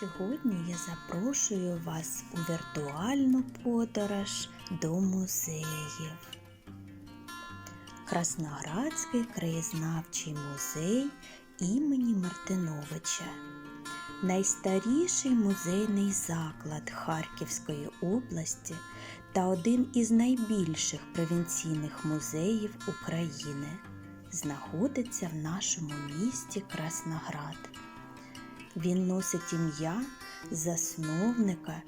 Сьогодні я запрошую вас у віртуальну подорож до музеїв. Красноградський краєзнавчий музей імені Мартиновича. Найстаріший музейний заклад Харківської області та один із найбільших провінційних музеїв України знаходиться в нашому місті Красноград. Він носить ім'я засновника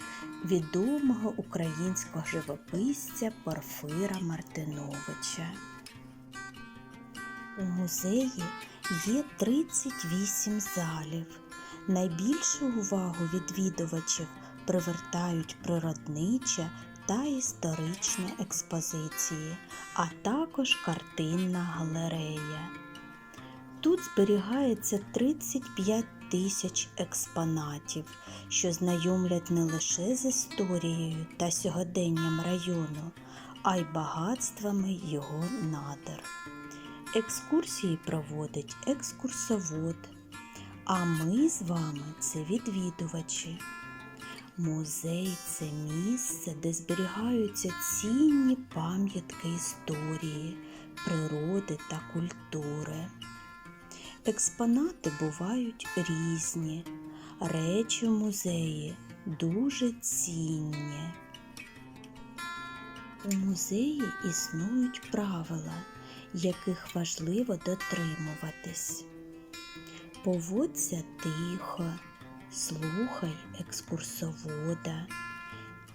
відомого українського живописця Порфира Мартиновича. У музеї є 38 залів. Найбільшу увагу відвідувачів привертають природнича та історична експозиції, а також картинна галерея. Тут зберігається 35 тисяч експонатів, що знайомлять не лише з історією та сьогоденням району, а й багатствами його надр. Екскурсії проводить екскурсовод, а ми з вами це відвідувачі. Музей це місце, де зберігаються цінні пам'ятки історії, природи та культури. Експонати бувають різні, речі в музеї дуже цінні. У музеї існують правила, яких важливо дотримуватись. Поводься тихо, слухай екскурсовода.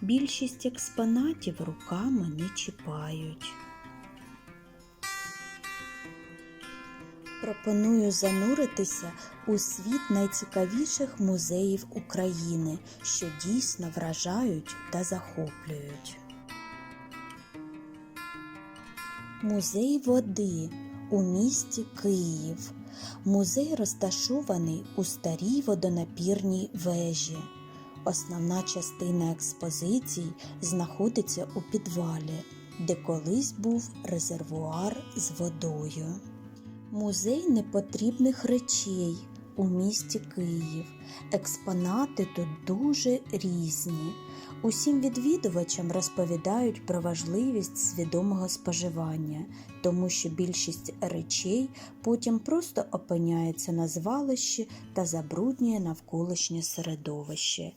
Більшість експонатів руками не чіпають. Пропоную зануритися у світ найцікавіших музеїв України, що дійсно вражають та захоплюють. Музей води у місті Київ. Музей розташований у старій водонапірній вежі. Основна частина експозицій знаходиться у підвалі, де колись був резервуар з водою. Музей непотрібних речей у місті Київ. Експонати тут дуже різні. Усім відвідувачам розповідають про важливість свідомого споживання, тому що більшість речей потім просто опиняється на звалищі та забруднює навколишнє середовище.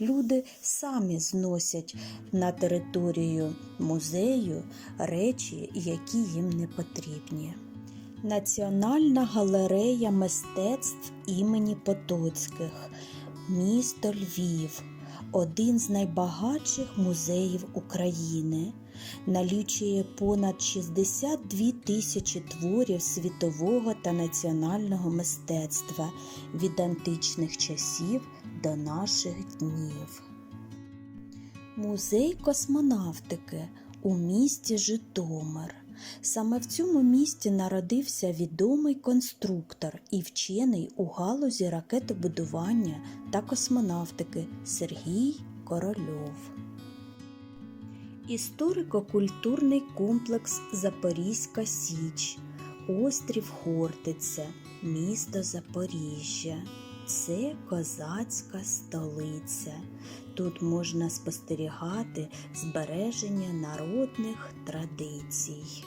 Люди самі зносять на територію музею речі, які їм не потрібні. Національна галерея мистецтв імені Потоцьких, місто Львів, один з найбагатших музеїв України, налічує понад 62 тисячі творів світового та національного мистецтва від античних часів до наших днів. Музей космонавтики у місті Житомир. Саме в цьому місті народився відомий конструктор і вчений у галузі ракетобудування та космонавтики Сергій Корольов. Історико-культурний комплекс Запорізька Січ, острів Хортиця, місто Запоріжжя. Це козацька столиця. Тут можна спостерігати збереження народних традицій.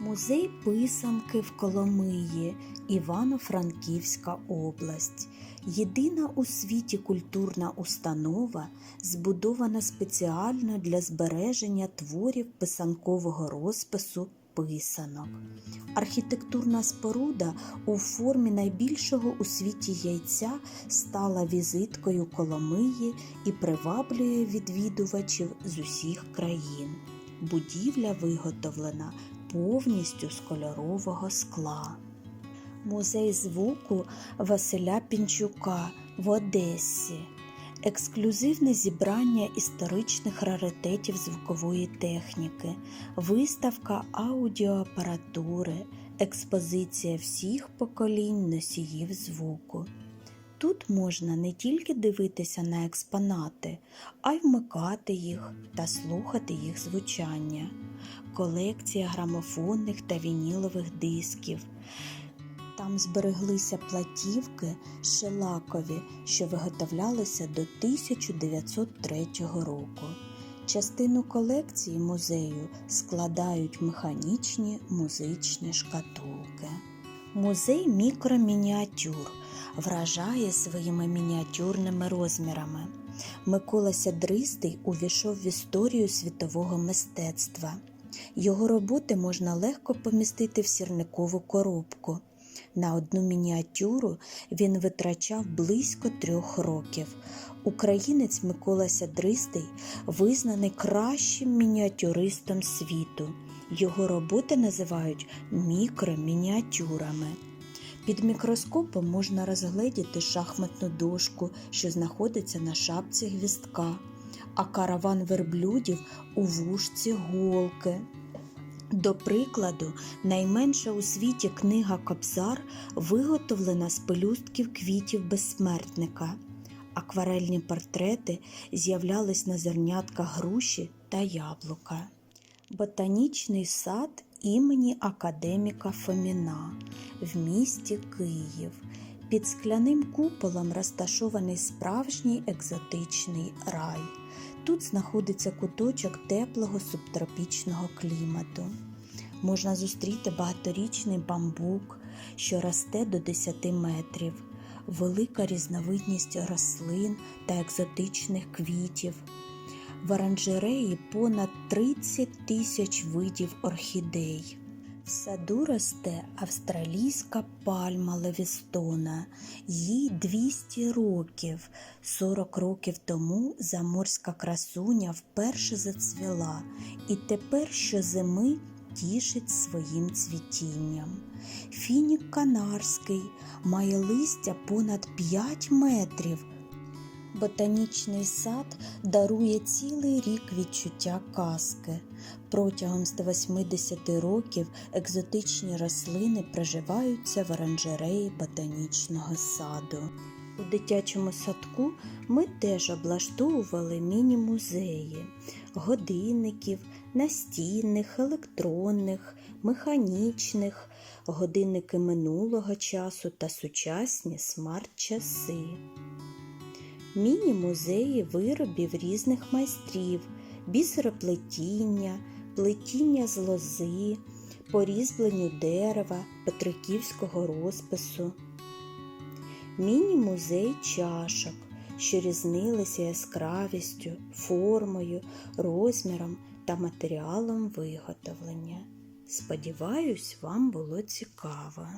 Музей писанки в Коломиї, Івано-Франківська область. Єдина у світі культурна установа, збудована спеціально для збереження творів писанкового розпису писанок. Архітектурна споруда у формі найбільшого у світі яйця стала візиткою Коломиї і приваблює відвідувачів з усіх країн. Будівля виготовлена повністю з кольорового скла. Музей звуку Василя Пінчука в Одесі. Ексклюзивне зібрання історичних раритетів звукової техніки, виставка аудіоапаратури, експозиція всіх поколінь носіїв звуку. Тут можна не тільки дивитися на експонати, а й вмикати їх та слухати їх звучання, колекція грамофонних та вінілових дисків. Там збереглися платівки шелакові, що виготовлялися до 1903 року. Частину колекції музею складають механічні музичні шкатулки. Музей мікромініатюр вражає своїми мініатюрними розмірами. Микола Сядристий увійшов в історію світового мистецтва. Його роботи можна легко помістити в сірникову коробку. На одну мініатюру він витрачав близько трьох років. Українець Микола Сядристий визнаний кращим мініатюристом світу. Його роботи називають мікромініатюрами. Під мікроскопом можна розгледіти шахматну дошку, що знаходиться на шапці гвістка, а караван верблюдів у вушці голки. До прикладу, найменша у світі книга Кобзар виготовлена з пелюстків квітів безсмертника. Акварельні портрети з'являлись на зернятках груші та яблука. Ботанічний сад імені академіка Фоміна в місті Київ. Під скляним куполом розташований справжній екзотичний рай. Тут знаходиться куточок теплого субтропічного клімату. Можна зустріти багаторічний бамбук, що росте до 10 метрів, велика різновидність рослин та екзотичних квітів. В оранжереї понад 30 тисяч видів орхідей. В саду росте австралійська пальма левістона. Їй 200 років. 40 років тому заморська красуня вперше зацвіла і тепер щозими тішить своїм цвітінням. Фінік канарський має листя понад 5 метрів. Ботанічний сад дарує цілий рік відчуття казки. Протягом 180 років екзотичні рослини проживаються в оранжереї ботанічного саду. У дитячому садку ми теж облаштовували міні-музеї годинників, настінних, електронних, механічних, годинники минулого часу та сучасні смарт-часи. Міні-музеї виробів різних майстрів, бісероплетіння, плетіння з лози, порізбленню дерева, петриківського розпису. Міні-музей чашок, що різнилися яскравістю, формою, розміром та матеріалом виготовлення. Сподіваюсь, вам було цікаво.